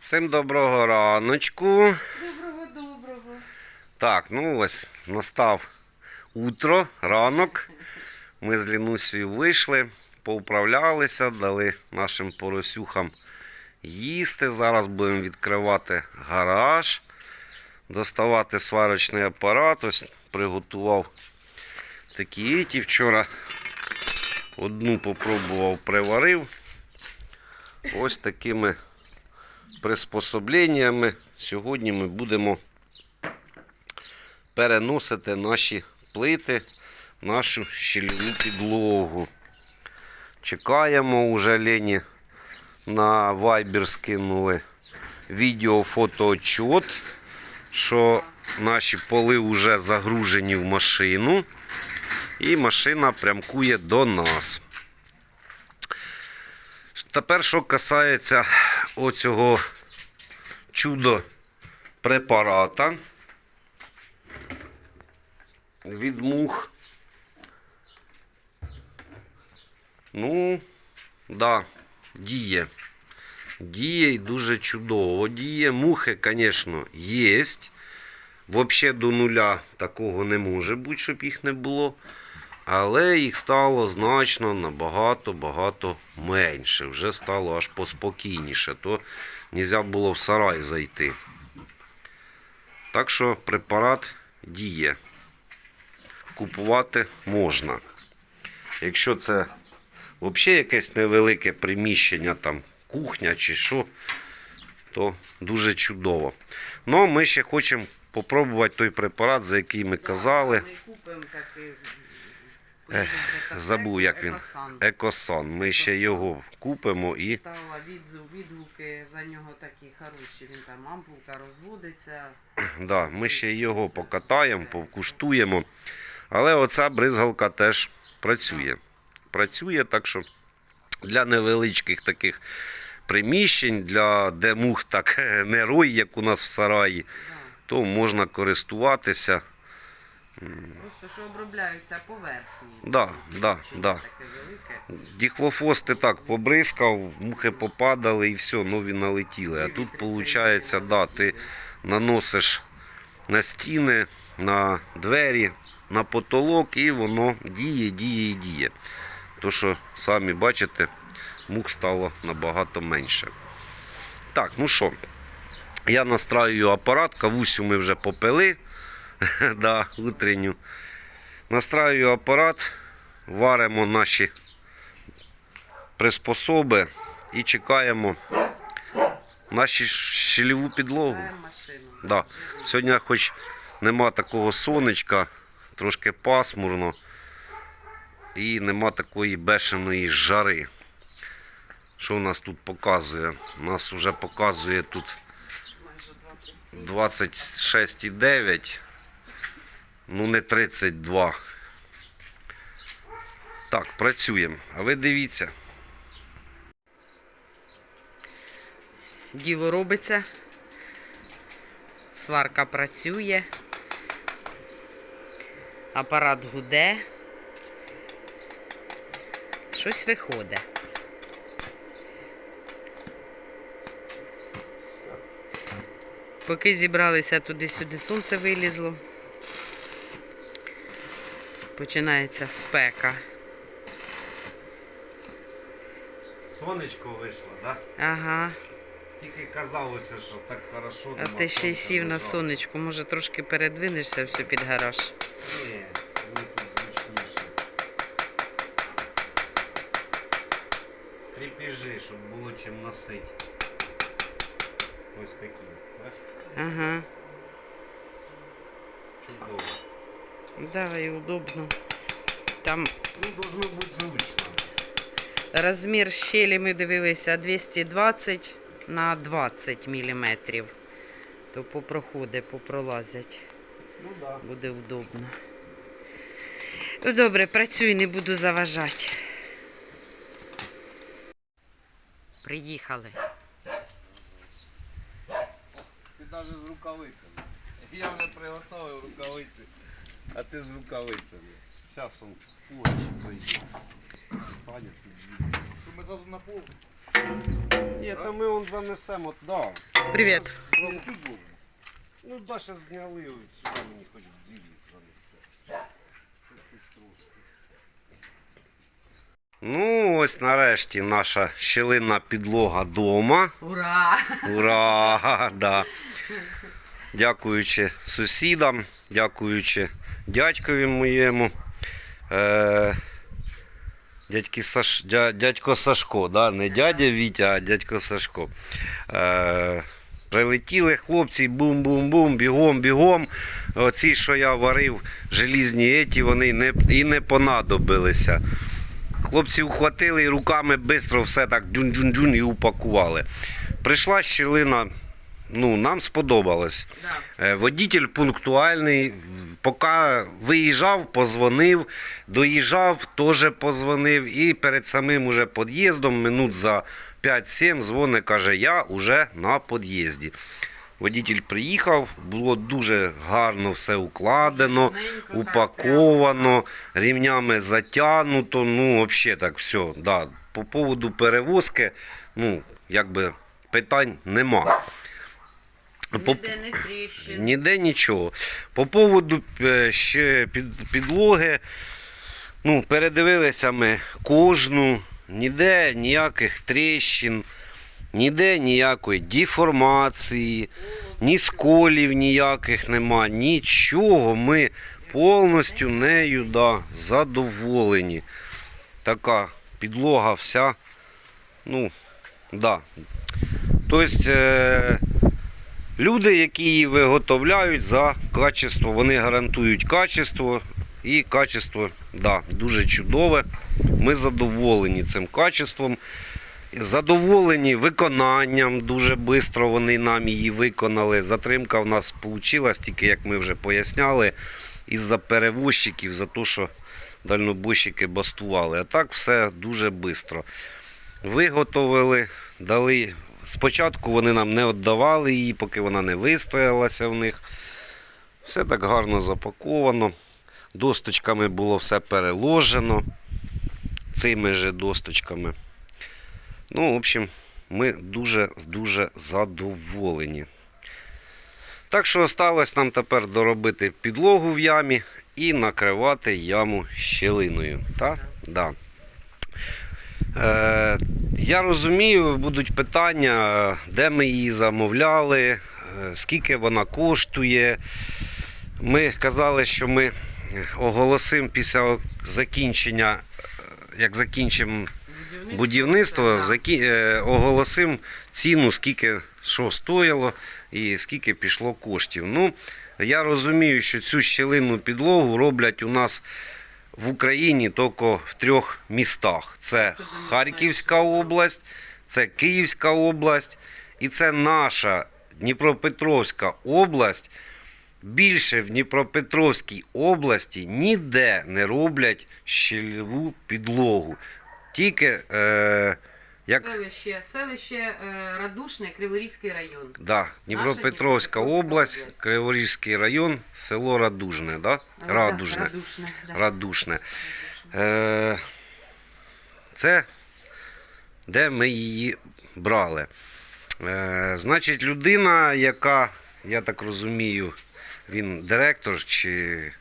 Всім доброго раночку. Доброго, доброго. Так, ну ось настав утро, ранок. Ми з Лінусею вийшли, поуправлялися, дали нашим поросюхам їсти. Зараз будемо відкривати гараж, доставати сварочний апарат. Ось приготував такі іті. Вчора одну попробував, приварив. Ось такими приспособленнями. Сьогодні ми будемо переносити наші плити, нашу щільну підлогу. Чекаємо уже Лені на Viber скинули відео фотоотчет, що наші поли вже загружені в машину. І машина прямкує до нас. Тепер, що касається оцього чудо препарата від мух. Ну, да, діє. Діє і дуже чудово. Діє. Мухи, звісно, є. Взагалі до нуля такого не може бути, щоб їх не було. Але їх стало значно набагато-багато менше. Вже стало аж поспокійніше. То можна було в сарай зайти. Так що препарат діє. Купувати можна. Якщо це взагалі якесь невелике приміщення, там кухня чи що, то дуже чудово. Ну, ми ще хочемо попробувати той препарат, за який ми казали. Ми купимо такий. Ех, забув, як він. Екосан. Ми ще його купимо і відгуки за нього такі хороші. Він там ампулка розводиться. да, ми ще його покатаємо, покуштуємо. Але оця бризгалка теж працює. Працює так, що для невеличких таких приміщень, для де мух так не рой, як у нас в сараї, то можна користуватися. Просто що обробляються поверхні. Да, да, да. Таке велике. Так побризкав, мухи попадали і все, нові налетіли. А тут виходить, да, ти наносиш на стіни, на двері, на потолок, і воно діє, діє і діє. То, що самі бачите, мух стало набагато менше. Так, ну що, я настраюю апарат, кавусю ми вже попили. да, утренню. Настраюю апарат, варимо наші приспособи і чекаємо нашу щільову підлогу. Да. Сьогодні, хоч нема такого сонечка, трошки пасмурно і нема такої бешеної жари. Що у нас тут показує? У нас вже показує тут 26,9. Ну, не 32. Так, працюємо. А ви дивіться. Діло робиться. Сварка працює. Апарат гуде. Щось виходить. Поки зібралися туди-сюди, сонце вилізло. Починається спека. Сонечко вийшло, так? Ага. Тільки казалося, що так хорошо. А ти ще й сів на сонечку. Може трошки передвинешся все під гараж. Ні, мені тут зручніше. Кріпіжи, щоб було чим носити. Ось такі. Ага. Чудово. Да, і удобно. Там Ну, должно бути зручно. розмір щелі ми дивилися 220 на 20 мм. То попроходи, попролазять. Ну. Да. Буде удобно. Ну добре, працюй, не буду заважати. Приїхали. Ти навіть з рукавицями. Я вже приготував рукавиці, а ти з рукавицями. Зараз он курочі прийде. Саня підійде. Що ми зразу на пол? Ні, та ми он занесемо, да. Привіт. Зараз тут будемо. Ну, Даша зняли, от сюди мені хоч дві занести. Щось тут трошки. Ну, ось нарешті наша щелинна підлога дома. Ура! Ура! Да. Дякуючи сусідам, дякуючи дядькові моєму. Е, дядьки Саш, дя, дядько Сашко, да? не дядя Вітя, а дядько Сашко. Е, прилетіли хлопці, бум-бум-бум, бігом, бігом. Оці, що я варив, желізні еті, вони не, і не понадобилися. Хлопці ухватили і руками швидко все так дюн-дюн-дюн і упакували. Прийшла щілина, ну, нам сподобалось. Да. Е, Водитель пунктуальний, поки виїжджав, позвонив, доїжджав, теж позвонив. І перед самим уже під'їздом, минут за 5-7, дзвонить, каже, я вже на під'їзді. Водитель приїхав, було дуже гарно все укладено, упаковано, рівнями затягнуто. Ну, взагалі так все. Да. По поводу перевозки, ну, якби питань нема. Ніде не тріщин. Ніде нічого. По поводу е, ще підлоги, ну, передивилися ми кожну, ніде ніяких тріщин, ніде ніякої деформації, ні сколів ніяких нема, нічого. Ми повністю нею да, задоволені. Така підлога вся. Ну, да. Тобто, е, Люди, які її виготовляють за качество, вони гарантують качество. І качество да, дуже чудове. Ми задоволені цим качеством. Задоволені виконанням. Дуже швидко вони нам її виконали. Затримка в нас вийшла, тільки як ми вже поясняли, із-за перевозчиків, за те, що дальнобойщики бастували. А так все дуже швидко. Виготовили, дали. Спочатку вони нам не віддавали її, поки вона не вистоялася в них. Все так гарно запаковано. Досточками було все переложено. Цими же досточками. Ну, в общем, ми дуже-дуже задоволені. Так що осталось нам тепер доробити підлогу в ямі і накривати яму щелиною. Так? Да. Е, я розумію, будуть питання, де ми її замовляли, е, скільки вона коштує. Ми казали, що ми оголосимо після закінчення, е, як закінчимо будівництво, оголосимо ціну, скільки що стояло і скільки пішло коштів. Ну, я розумію, що цю щілинну підлогу роблять у нас в Україні тільки в трьох містах: це Харківська область, це Київська область і це наша Дніпропетровська область. Більше в Дніпропетровській області ніде не роблять щільову підлогу. Тільки е, як Селище, селище е, Радушне, Криворізький район. да, Дніпропетровська область. Криворізький район, село Радужне. Да? Радужне. да, Радушне. Да. Радушне. Е, це де ми її брали. Е, значить, людина, яка, я так розумію, він директор чи.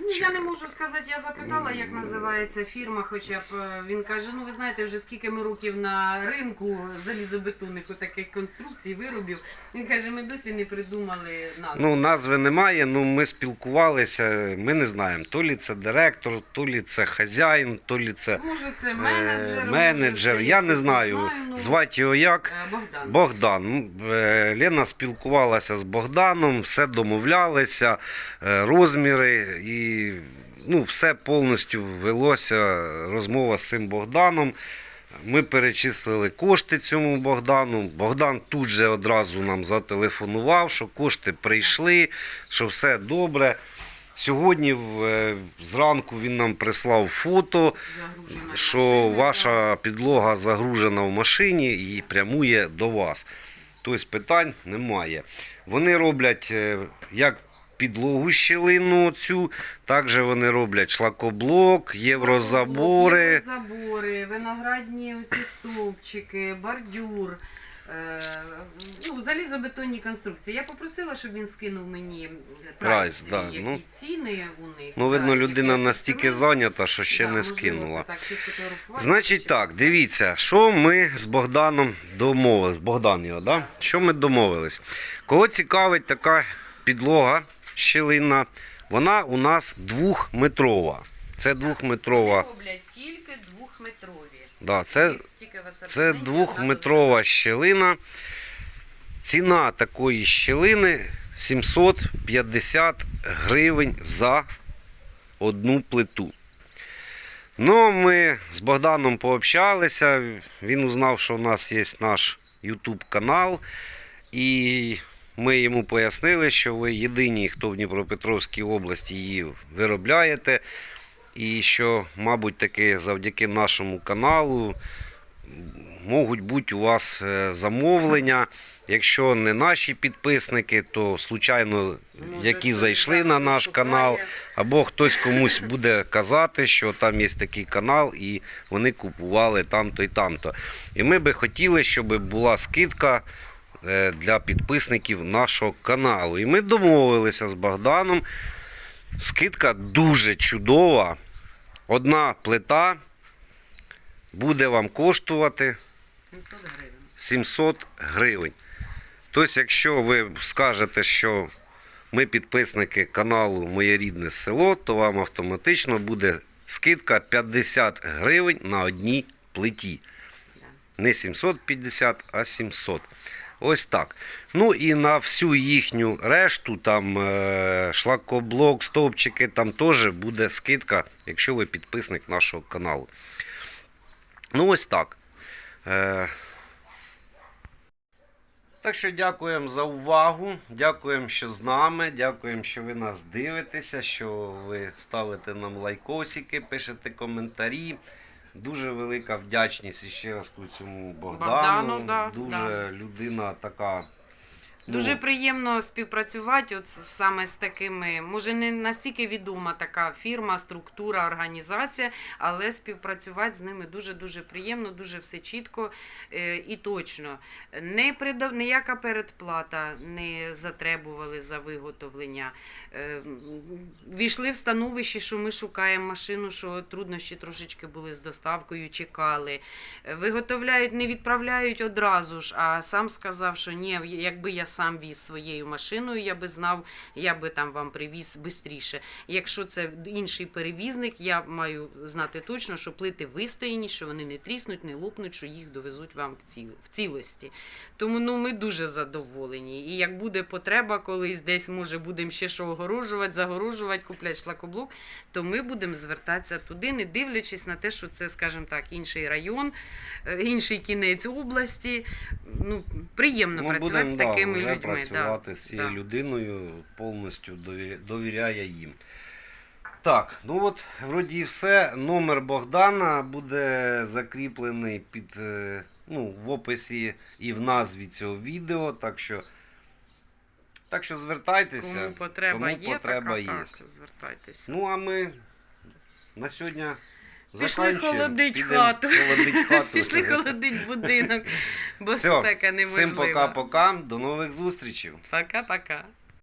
Ну, я не можу сказати, я запитала, як називається фірма, хоча б е, він каже, ну ви знаєте, вже скільки ми років на ринку залізобетонних таких конструкцій, виробів. Він каже, ми досі не придумали назву. Ну, назви немає, ну ми спілкувалися, ми не знаємо, то лі це директор, то лі це хазяїн, то лі це може це е, менеджер. менеджер. може, це Я не якось, знаю, ну, звати його як. е, Богдан. Богдан. Е, Лена спілкувалася з Богданом, все домовлялися, розміри і ну, все повністю велося розмова з цим Богданом. Ми перечислили кошти цьому Богдану. Богдан тут же одразу нам зателефонував, що кошти прийшли, що все добре. Сьогодні в- е, зранку він нам прислав фото, що машина, ваша підлога загружена в машині і прямує до вас. Тобто питань немає. Вони роблять е, як підлогу щілину цю. Також вони роблять шлакоблок, єврозабори. Єврозабори, виноградні оці стовпчики, бордюр. е, Ну, залізобетонні конструкції. Я попросила, щоб він скинув мені Прайс, прайс, да, які ну. ціни у них. Ну, видно, да, людина настільки сортирую. зайнята, що ще Да, не можливо, скинула. це так, чи сфотографувати, Значить чи так, дивіться, що ми з Богданом домовились. Богдан його, да? Що ми домовились? Кого цікавить така підлога щілинна, вона у нас двохметрова. Це двохметрова. Роблять тільки двохметрові. Да, це, Тільки- тільки в це асортименті двохметрова щілина. Ціна такої щілини 750 гривень за одну плиту. Ну, ми з Богданом пообщалися. Він узнав, що у нас є наш YouTube канал. І ми йому пояснили, що ви єдині, хто в Дніпропетровській області її виробляєте. І що, мабуть, таки завдяки нашому каналу можуть бути у вас е, замовлення. Якщо не наші підписники, то случайно, які зайшли на наш канал, або хтось комусь буде казати, що там є такий канал, і вони купували там-то і там-то. І ми би хотіли, щоб була скидка для підписників нашого каналу. І ми домовилися з Богданом. Скидка дуже чудова. Одна плита буде вам коштувати 700 гривень. 700 гривень. Тобто, якщо ви скажете, що ми підписники каналу Моє рідне село, то вам автоматично буде скидка 50 гривень на одній плиті. Не 750, а 700. Ось так. Ну і на всю їхню решту, там е, шлакоблок, стовпчики, там теж буде скидка, якщо ви підписник нашого каналу. Ну, ось так. Е, так що дякуємо за увагу. Дякуємо, що з нами. Дякуємо, що ви нас дивитеся, що ви ставите нам лайкосики, пишете коментарі. Дуже велика вдячність ще раз цьому Богдану. Богдану, да, Дуже да. людина така. Ну, Дуже приємно співпрацювати от саме з такими, може не настільки відома така фірма, структура, організація, але співпрацювати з ними дуже дуже приємно, дуже все чітко е, і точно. Не придав, ніяка передплата не затребували за виготовлення. Е, Війшли в становище, що ми шукаємо машину, що труднощі трошечки були з доставкою, чекали. Виготовляють, не відправляють одразу ж, а сам сказав, що ні, якби я сам віз своєю машиною, я би знав, я би там вам привіз швидше. Якщо це інший перевізник, я маю знати точно, що плити вистояні, що вони не тріснуть, не лопнуть, що їх довезуть вам в, ціл, в цілості. Тому ну, ми дуже задоволені. І як буде потреба, колись десь може будемо ще що огорожувати, загорожувати, купляти шлакоблок, то ми будемо звертатися туди, не дивлячись на те, що це, скажімо так, інший район, е, інший кінець області. Ну, приємно Ми працювати будемо з такими вже людьми. працювати да. з цією да. людиною, повністю довіря- довіряє їм. Так, ну от, вроді і все. Номер Богдана буде закріплений під, е, ну, в описі і в назві цього відео. Так що, так що звертайтеся. Кому потреба кому є, потреба така, є. так, звертайтеся. Ну, а ми на сьогодні. Пішли холодить хату. холодить хату. Пішли холодить будинок, бо Все, спека неможлива. Всім пока-пока. До нових зустрічей. Пока-пока.